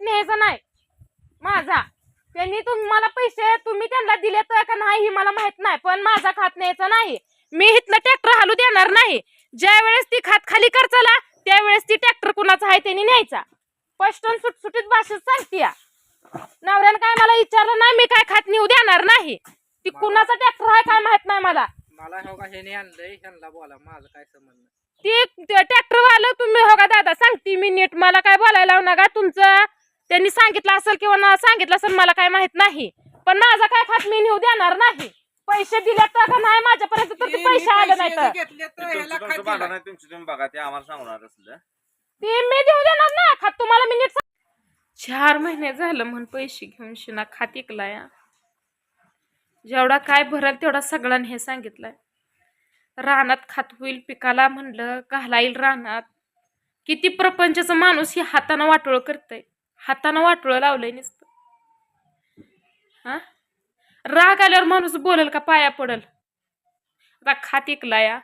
न्यायचा नाही. माझा. त्यांनी तुम्हाला पैसे तुम्ही त्यांना दिले तर का नाही ही मला माहीत नाही पण माझा खात न्यायचा नाही. मी इथनं ट्रॅक्टर हालू देणार नाही. ज्या वेळेस ती खात खाली करचाला त्यावेळेस ती ट्रॅक्टर कुणाचा आहे त्यांनी न्यायचा. पष्टन सुटसुटीत भाषेत सांगते या. नवऱ्यानं काय मला विचारलं नाही मी काय खात नेऊ देणार नाही. ती कुणाचा ट्रॅक्टर आहे काय माहीत नाही मला. मला हो का ह्याने आणलंय ह्यांना बोला माझं काय ती ट्रॅक्टर वाला तुम्ही हो का दादा सांगते मी नीट. मला काय बोलायला लावू नका तुमचं त्यांनी सांगितलं असेल किंवा ना सांगितलं असेल मला काय माहीत नाही. पण माझा काय खात मी नेऊ देणार नाही. पैसे दिले तर का नाही माझ्यापर्यंत? तर ते पैसे आले नाही तर. तुमचं तुम्ही बघा ते आम्हाला सांगणार असलं. ते मी देऊ देणार ना खात तुम्हाला मी नीट सांग- चार महिने झालं म्हणून पैसे घेऊन शिना खात इकलाय. जेवढा काय भरल तेवढा सगळ्यांनी हे सांगितलंय. रानात खात होईल पिकाला म्हणलं घाला येईल रानात. किती प्रपंचाचं माणूस ही हातानं वाटोळ करतय. हातानं वाटोळ लावलंय नुसतं. हा? राग आल्यावर माणूस बोलल का पाया पडल? आता खात इकला या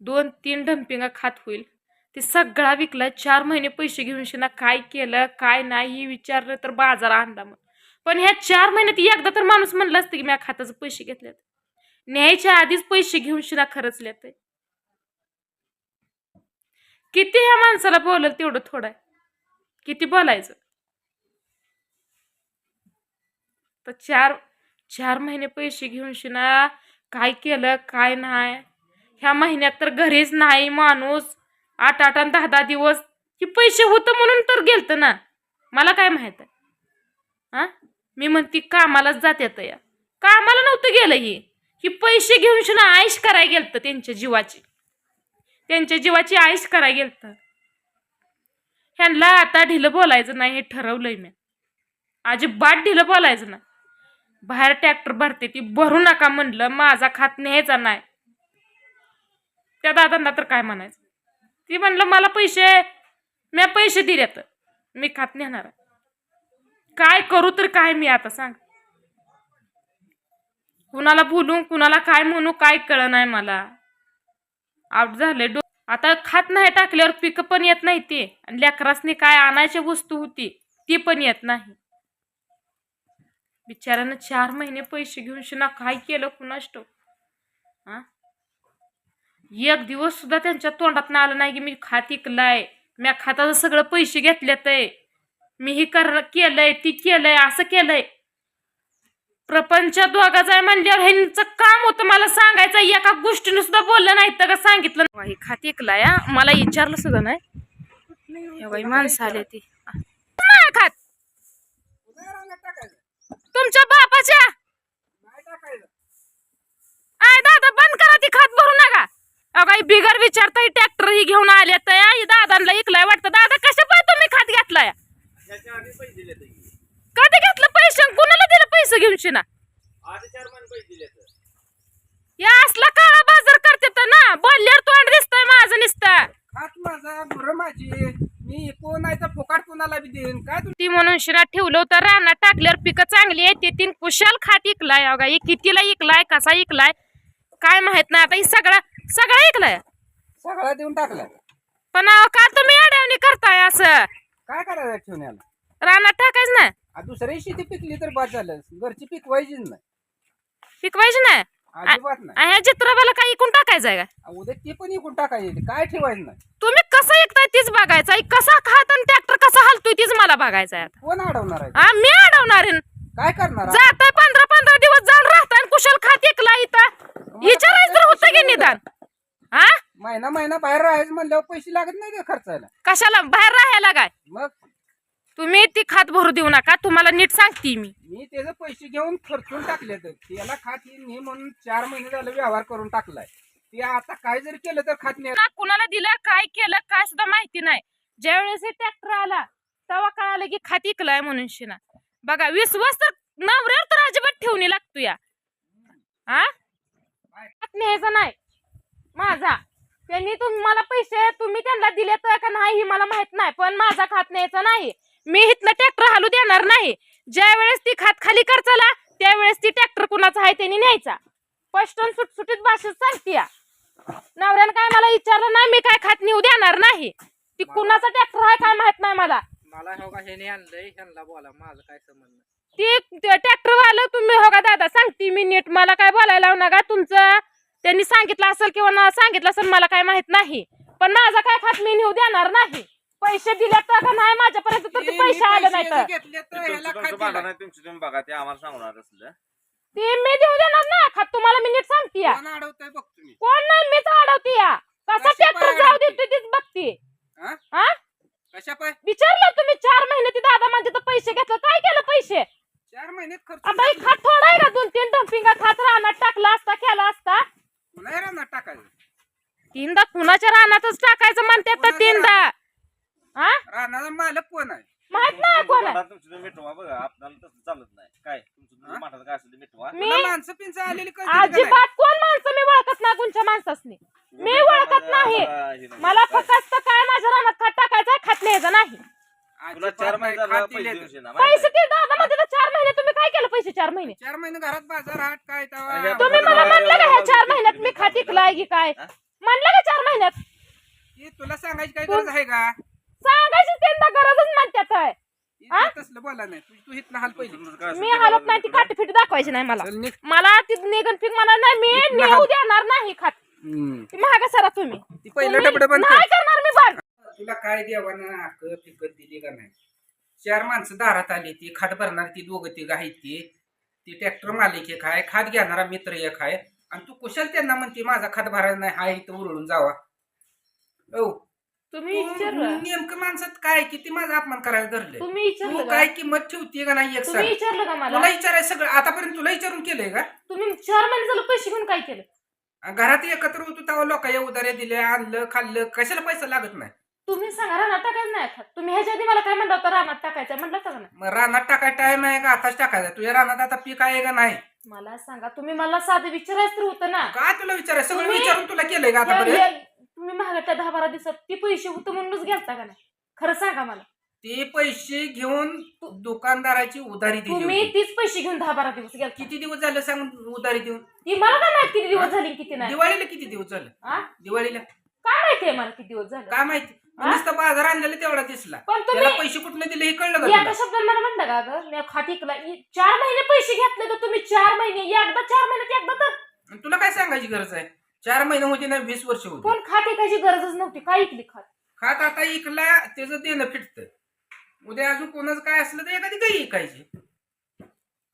दोन तीन डम्पिंगा खात होईल. ते सगळा विकला चार महिने पैसे घेऊन शिना काय केलं काय नाही विचारलं तर बाजार आणला मग. पण ह्या चार महिन्यात एकदा तर माणूस म्हणलं असतं की मी खाताचं पैसे घेतल्यात. न्यायच्या आधीच पैसे घेऊन शिना खरचल्यात किती ह्या माणसाला बोलल तेवढं थोडं आहे. किती बोलायचं? तर चार चार महिने पैसे घेऊन शिना काय केलं काय नाही. ह्या महिन्यात तर घरीच नाही माणूस. आठ आठ आणि दहा दहा दिवस. की पैसे होतं म्हणून तर गेलतं ना. मला काय माहीत आहे? हा मी म्हणती कामालाच जात्यात या. कामाला नव्हतं गेलं ही. की पैसे घेऊन शिना आईश करायला गेलतं त्यांच्या जीवाची. त्यांच्या जीवाची आईश करायला गेलतं. ह्यांना आता ढिलं बोलायचं नाही हे ठरवलंय मी. अजिबात ढिलं बोलायचं ना बाहेर ट्रॅक्टर भरते ती भरू नका म्हणलं माझा खात न्यायचा नाही. त्या दादांना तर काय म्हणायचं? ती म्हणलं मला पैसे मी पैसे दिलेत मी खात नेणार काय करू तर काय मी आता सांग? कुणाला बोलू कुणाला काय म्हणू काय कळ नाही मला. आउट झाले डो आता खात नाही टाकल्यावर पिकं पण येत नाही ते. आणि लेकरासनी काय आणायची वस्तू होती ती पण येत नाही. बिचाऱ्यानं चार महिने पैसे घेऊन शिना काय केलं ठाऊक. हा? एक दिवस सुद्धा त्यांच्या तोंडात आलं नाही की मी खात इकलाय मी खाताचं सगळं पैसे घेतलेत आहे. मी हे कर केलंय ती केलंय असं केलंय. प्रपंच दोघाच आहे म्हणल्यावर ह्यांचं काम होतं मला सांगायचं एका गोष्टीने सुद्धा बोललं नाही तर का सांगितलं. हे खात इकलाय हा. मला विचारलं सुद्धा नाही. माणसं आले ती नाही खात उद्या रानात टाकायचं. तुमच्या बापाच्या? आय दादा बंद करा ती खात भरू नका. अगाई बिगर विचारता ट्रॅक्टर ही घेऊन आले तर ही दादांना इकलाय वाटतं. दादा कशा पाय तुम्ही खात घेतलाय? कधी घेतलं पैसे कुणाला दिलं पैसे घेऊन शिना या असला काळा बाजार करते तर ना बोलल्यावर तोंड दिसतंय माझं निसतं खात माझा माझी. मी कोण आहे तर फुकाट कुणाला बी देईन? काय तू ती म्हणून शिना ठेवलं होतं रानात टाकल्यावर पिकं चांगली आहे ते तीन कुशाल खात इकलाय अगं ही कितीला इकलाय कसा इकलाय काय माहीत नाही आता ही सगळा सगळा इकलाय. सगळा देऊन टाकला पण अहो, का तुम्ही अडवणी करताय असं? काय करायचं ठेवून याला? रानात टाकायचं ना आ, दुसऱ्या शेती पिकली तर बाद झालं. घरची पिकवायचीच नाही. पिकवायची नाही? अजिबात नाही. ह्या चित्रबाला काही इकून टाकायचं आहे का? आ, उद्या ते पण इकून टाकायचे. काय ठेवायचं नाही. तुम्ही तीच बघायचं आहे. कसा खात आणि ट्रॅक्टर कसा हलतोय तीच मला बघायचं आहे आता. कोण अडवणार आहे? हा मी अडवणार आहे. काय करणार आ? जाताय पंधरा पंधरा दिवस जाऊन राहताय आणि कुशल खात इकला इथं. विचारायचं तर होतं की निदान? हा? महिना महिना बाहेर राहायचं म्हणल्यावर पैसे लागत नाही का खर्चायला? कशाला? बाहेर राहायला काय? मग? तुम्ही ती खात भरू देऊ नका. तुम्हाला नीट सांगते मी. मी त्याचे पैसे घेऊन खर्चून टाकले तर त्याला खात येईल म्हणून चार महिने झालं व्यवहार करून टाकलाय. ते आता काय जरी केलं तर खात नाही. ना कुणाला दिलं काय केलं काय सुद्धा माहिती नाही. ज्यावेळेस हे ट्रॅक्टर आला तेव्हा कळालं की खात इकलाय म्हणून शिना बघा विश्वास तर नवऱ्यावर तर अजिबात ठेवून लागतो या. हा खात न्यायचा नाही. माझा. त्यांनी तुम्हाला पैसे तुम्ही त्यांना दिले तर का नाही ही मला माहीत नाही पण माझा खात न्यायचा नाही. मी इथनं ट्रॅक्टर हालू देणार नाही. ज्या वेळेस ती खात खाली करचाला त्यावेळेस ती ट्रॅक्टर कुणाचा आहे त्यांनी न्यायचा. पष्टन सुटसुटीत भाषेत सांगते या. नवऱ्यानं काय मला विचारलं नाही मी काय खात नेऊ देणार नाही. ती कुणाचा ट्रॅक्टर आहे काय माहीत नाही मला. मला हो का ह्याने आणलंय ह्यांना बोला माझं काय संबंध ते ट्रॅक्टर वाला तुम्ही हो का दादा सांगते मी नीट मला काय बोलायला लावू नका. तुमचं त्यांनी सांगितलं असेल किंवा ना सांगितलं असेल मला काय माहीत नाही. पण माझा काय खात मी नेऊ देणार नाही. पैसे दिले तर का नाही माझ्यापर्यंत तर ते ते पैसे आले नाही तर घेतले तर ह्याला तुमचं तुम्ही बघा ते आम्हाला सांगणार असलं. ते मी देऊ देणार ना. खात तुम्हाला मी नीट सांगते कोण अडवतंय बघ तुम्ही? कोण नाही मीच अडवते या. कसा कशी ट्रॅक्टर पाय जाऊ अडवते? देते तीच बघते. हा? हा? कशा पाय? विचारलं तुम्ही चार महिने ते दादा म्हणजे तर पैसे घेतलं. काय केलं पैसे? चार महिन्यात खर्च आता खात थोडा आहे का दोन तीन डम्पिंगा खात रानात टाकला असता केला असता. पुन्हा रानात टाकायचं? तीनदा कुणाच्या रानातच टाकायचं म्हणतात तर कोणाच्या तीनदा. हा? रानाचा मालक कोण आहे? माहीत नाही तुमचं कोण आहे. भांडण तुमचं तुम्ही मिटवा बघा आपल्याला तसं चालत नाही काय तुमचं हा? तुमचं माठात काय असेल ते मिटवा मी तुला माणसं पिंच आलेली कळते का नाही? अजिबात कोण माणसं मी ओळखत नाही कोणच्या माणसासनी मी ओळखत नाही मला फक्त काय माझ्या रानात खात टाकायचं खात न्यायचं नाही तुला अजिबात चार नाही, महिने झालं पैसे तर. दिवशी ना माहिती पैसे आहे? ते दादा म्हणजे तर चार महिने तुम्ही काय केलं पैसे चार महिने चार महिने घरात बाजार हाट काय तुम्ही मला म्हणलं का ह्या चार. महिन्यात मी खात इकलाय की काय हा? म्हणलं का चार महिन्यात हे तुला सांगायची काय गरज आहे का सांगायची त्यांना गरजच म्हणतात आहे. हे हा? तसलं बोला नाही तू तू इथनं हाल असेल मी हालत नाही ती तुला. काठीफिटी दाखवायची नाही मला चल निघ. मला ती निघन फिक मला नाही मी इथनं नेऊ. देणार नाही खात हम्म. ती महाग सरा तुम्ही ती पहिलं तुम्ही- डबडं बंद कर. नाही करणार मी बंद तुला काय देवानं हक्क फिकत दिली का नाही चार माणसं दारात आली ती खाट भरणार ती दोघं ती आहेत ती ती ट्रॅक्टर मालिक एक आहे खात घेणारा मित्र एक आहे आणि तू कुशल त्यांना म्हणते माझा खात भरायला नाही हा इथं उरळून जावा हो तुम्ही विचारलं. नेमकं माणसात काय किती माझा अपमान करायला धरले तुम्ही विचारलं का? काय किंमत ठेवते का नाही एक तुम्ही सांग. विचारलं का मला? तुला विचारायचं सगळं. आतापर्यंत तुला विचारून केलंय का? तुम्ही चार महिने झालं पैसे घेऊन काय केलं? घरात एकत्र होतो तेव्हा लोकांना उदाऱ्या दिल्या आणलं खाल्लं. कशाला पैसा लागत नाही? तुम्ही सांगा रानात टाकायचं नाही खात तुम्ही ह्याच्या आधी मला काय म्हणलं होतं? रानात टाकायचं. म्हणलं होतं का नाही? मग रानात टाकाय टाइम आहे का? आताच टाकायचा. तुझ्या रानात आता पीक आहे का नाही? मला सांगा तुम्ही मला साधं विचारायचं तर होतं ना. काय तुला विचारायचं? सगळं तुम्ही- विचारून तुला केलंय का आतापर्यंत? या- तुम्ही महागाच्या दहा बारा दिवसात ती पैसे होतं म्हणूनच गेलता का नाही? खरं सांगा मला. ते पैसे घेऊन दुकानदाराची उधारी दिली तुम्ही होती. तीच पैसे घेऊन दहा बारा दिवस गेलता. किती दिवस झाले सांग उधारी देऊन? ती मला काय माहीत किती दिवस झाले आणि किती नाही? दिवाळीला किती दिवस झाले? आ? दिवाळीला. काय माहितीये मला किती दिवस झाले? काय माहिती? हा? नुसतं बाजार आणलेला तेवढा दिसला. पण त्याला तुम्ही पैसे कुठले दिले हे कळलं का एका तुला? शब्दात मला म्हणलं का ग? मी खातीकला चार महिने पैसे घेतले तर तुम्ही चार महिने एकदा चार महिन्यात एकदा तर. तुला काय सांगायची गरज आहे? चार महिने होती ना वीस वर्ष होती. पण खात ऐकायची गरजच नव्हती काय ऐकली खात? खात आता इकला त्याचं देणं फिटतं. उद्या अजून कोणाचं काय असलं तर एखादी काही ऐकायची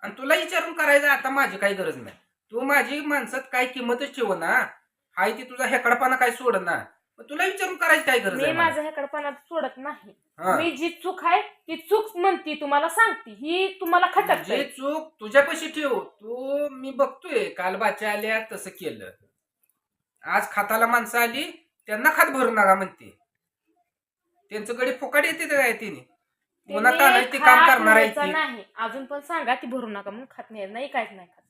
आणि तुला विचारून करायचं आता माझी काही गरज नाही. तू माझी माणसात काय किंमतच ठेव ना. हाय ती तुझा हेकडपणा काय सोड ना तुला विचारून करायची काय गरज मी? माझं ह्याकडपणात सोडत नाही. मी जी चूक आहे ती चूक म्हणती तुम्हाला सांगते. ही तुम्हाला खटक जे चूक तुझ्यापाशी ठेव. तू मी बघतोय काल बाच्या आल्या तसं केलं. आज खाताला माणसं आली त्यांना खात भरू नका म्हणते. त्यांचं गडी फुकाट येते काय तिने पुन्हा तानाची ते काम करणार आहे ती. नाही. अजून पण सांगा ती भरू नका म्हणून खात नाही नाही काहीच नाही खात.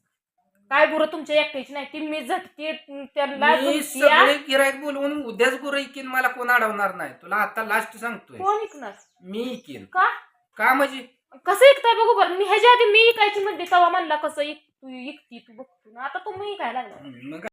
काय गुरं तुमच्या एकट्याची नाही ती मी झटते त्यांना मी. सगळे गिरायक बोलवून उद्याच गुरु इकीन मला कोण अडवणार नाही. तुला आता लास्ट सांगतोय. कोण ऐकणार मी इकीन. का? का म्हणजे? कसं ऐकताय बघू बरं. मी ह्याच्या आधी मी ऐकायची म्हणते तेव्हा म्हणला कसं ऐक तू ऐकती तू बघतो. आता तुम्ही काय लागला. मग